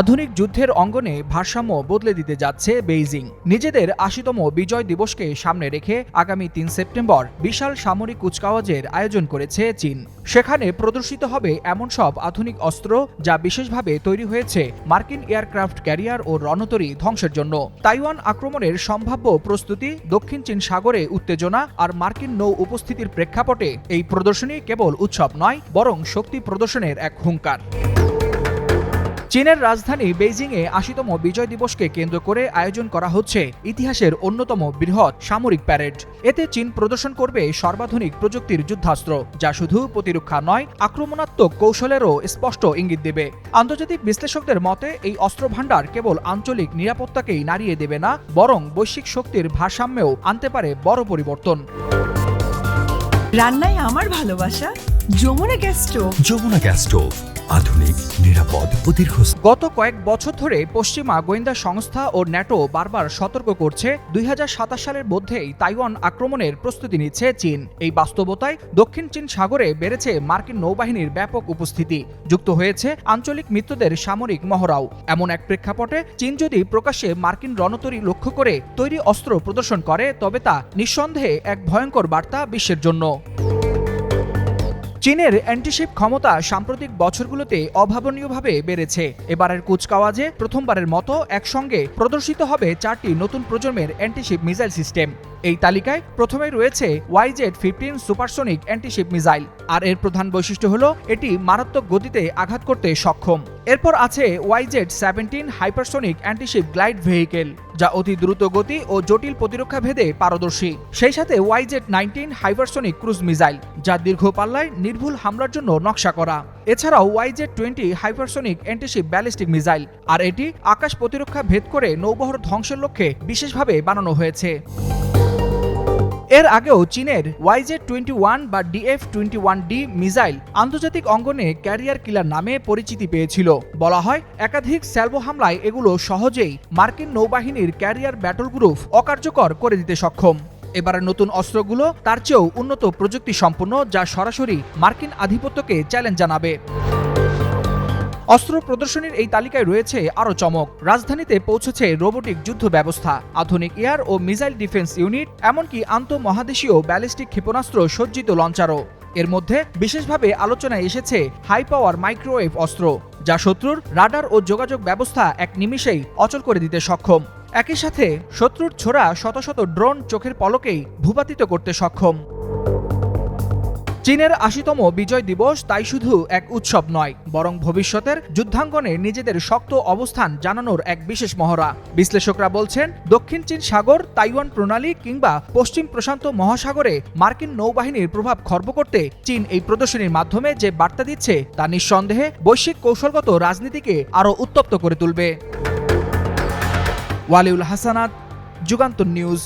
আধুনিক যুদ্ধের অঙ্গনে ভারসাম্য বদলে দিতে যাচ্ছে বেইজিং। নিজেদের আশিতম বিজয় দিবসকে সামনে রেখে আগামী তিন সেপ্টেম্বর বিশাল সামরিক কুচকাওয়াজের আয়োজন করেছে চীন। সেখানে প্রদর্শিত হবে এমন সব আধুনিক অস্ত্র যা বিশেষভাবে তৈরি হয়েছে মার্কিন এয়ারক্রাফট ক্যারিয়ার ও রণতরী ধ্বংসের জন্য। তাইওয়ান আক্রমণের সম্ভাব্য প্রস্তুতি দক্ষিণ চীন সাগরে উত্তেজনা আর মার্কিন নৌ উপস্থিতির প্রেক্ষাপটে এই প্রদর্শনী কেবল উৎসব নয়, বরং শক্তি প্রদর্শনের এক হুঙ্কার। চীনের রাজধানী বেইজিংয়ে আশিতম বিজয় দিবসকে কেন্দ্র করে আয়োজন করা হচ্ছে ইতিহাসের অন্যতম বৃহৎ সামরিক প্যারেড। এতে চীন প্রদর্শন করবে সর্বাধুনিক প্রযুক্তির যুদ্ধাস্ত্র, যা শুধু প্রতিরক্ষা নয়, আক্রমণাত্মক কৌশলেরও স্পষ্ট ইঙ্গিত দেবে। আন্তর্জাতিক বিশ্লেষকদের মতে, এই অস্ত্র ভাণ্ডার কেবল আঞ্চলিক নিরাপত্তাকেই নাড়িয়ে দেবে না, বরং বৈশ্বিক শক্তির ভারসাম্যেও আনতে পারে বড় পরিবর্তন। রান্নায় আমার ভালোবাসা? Jamuna gas stove. Jamuna gas stove আধুনিক নিরাপদ ও দীর্ঘস্থায়ী। গত কয়েক বছর ধরে পশ্চিমা গোয়েন্দা সংস্থা ও ন্যাটো বারবার সতর্ক করছে দুই হাজার সাতাশ সালের মধ্যেই তাইওয়ান আক্রমণের প্রস্তুতি নিচ্ছে চীন। এই বাস্তবতায় দক্ষিণ চীন সাগরে বেড়েছে মার্কিন নৌবাহিনীর ব্যাপক উপস্থিতি। যুক্ত হয়েছে আঞ্চলিক মিত্রদের সামরিক মহড়াও। এমন এক প্রেক্ষাপটে চীন যদি প্রকাশ্যে মার্কিন রণতরী লক্ষ্য করে তৈরি অস্ত্র প্রদর্শন করে তবে তা নিঃসন্দেহে এক ভয়ঙ্কর বার্তা বিশ্বের জন্য। চীনের অ্যান্টিশিপ ক্ষমতা সাম্প্রতিক বছরগুলোতে অভাবনীয়ভাবে বেড়েছে। এবারের কুচকাওয়াজে প্রথমবারের মতো একসঙ্গে প্রদর্শিত হবে চারটি নতুন প্রজন্মের অ্যান্টিশিপ মিসাইল সিস্টেম। এই তালিকায় প্রথমে রয়েছে YZ fifteen supersonic antiship missile, আর এর প্রধান বৈশিষ্ট্য হল এটি মারাত্মক গতিতে আঘাত করতে সক্ষম। এরপর আছে YZ seventeen hypersonic antiship glide vehicle. যা অতি দ্রুত গতি ও জটিল প্রতিরক্ষা ভেদে পারদর্শী। সেই সাথে YZ nineteen hypersonic cruise missile, যা দীর্ঘ পাল্লায় নির্ভুল হামলার জন্য নকশা করা। এছাড়াও YZ twenty hypersonic antiship ballistic missile, আর এটি আকাশ প্রতিরক্ষা ভেদ করে নৌবহর ধ্বংসের লক্ষ্যে বিশেষভাবে বানানো হয়েছে। এর আগেও চীনের ওয়াইজেড টোয়েন্টি ওয়ান বা DF twenty one D missile আন্তর্জাতিক অঙ্গনে ক্যারিয়ার কিলার নামে পরিচিতি পেয়েছিল। বলা হয়, একাধিক স্যালভো হামলায় এগুলো সহজেই মার্কিন নৌবাহিনীর ক্যারিয়ার ব্যাটল গ্রুপ অকার্যকর করে দিতে সক্ষম। এবারের নতুন অস্ত্রগুলো তার চেয়েও উন্নত প্রযুক্তি সম্পন্ন যা সরাসরি মার্কিন আধিপত্যকে চ্যালেঞ্জ জানাবে। অস্ত্র প্রদর্শনীর এই তালিকায় রয়েছে আরও চমক। রাজধানীতে পৌঁছেছে রোবোটিক যুদ্ধ ব্যবস্থা। আধুনিক এয়ার ও মিসাইল ডিফেন্স ইউনিট, এমনকি আন্তঃমহাদেশীয় ব্যালিস্টিক ক্ষেপণাস্ত্র সজ্জিত লঞ্চারও। এর মধ্যে বিশেষভাবে আলোচনায় এসেছে হাই পাওয়ার মাইক্রোওয়েভ অস্ত্র, যা শত্রুর রাডার ও যোগাযোগ ব্যবস্থা এক নিমিষেই অচল করে দিতে সক্ষম। একই সাথে শত্রুর ছোড়া শত শত ড্রোন চোখের পলকেই ভূপাতিত করতে সক্ষম। চীনের আশিতম বিজয় দিবস তাই শুধু এক উৎসব নয়, বরং ভবিষ্যতের যুদ্ধাঙ্গনে নিজেদের শক্ত অবস্থান জানানোর এক বিশেষ মহড়া। বিশ্লেষকরা বলছেন, দক্ষিণ চীন সাগর, তাইওয়ান প্রণালী কিংবা পশ্চিম প্রশান্ত মহাসাগরে মার্কিন নৌবাহিনীর প্রভাব খর্ব করতে চীন এই প্রদর্শনীর মাধ্যমে যে বার্তা দিচ্ছে তা নিঃসন্দেহে বৈশ্বিক কৌশলগত রাজনীতিকে আরও উত্তপ্ত করে তুলবে। ওয়ালিউল হাসানাত, যুগান্তর নিউজ।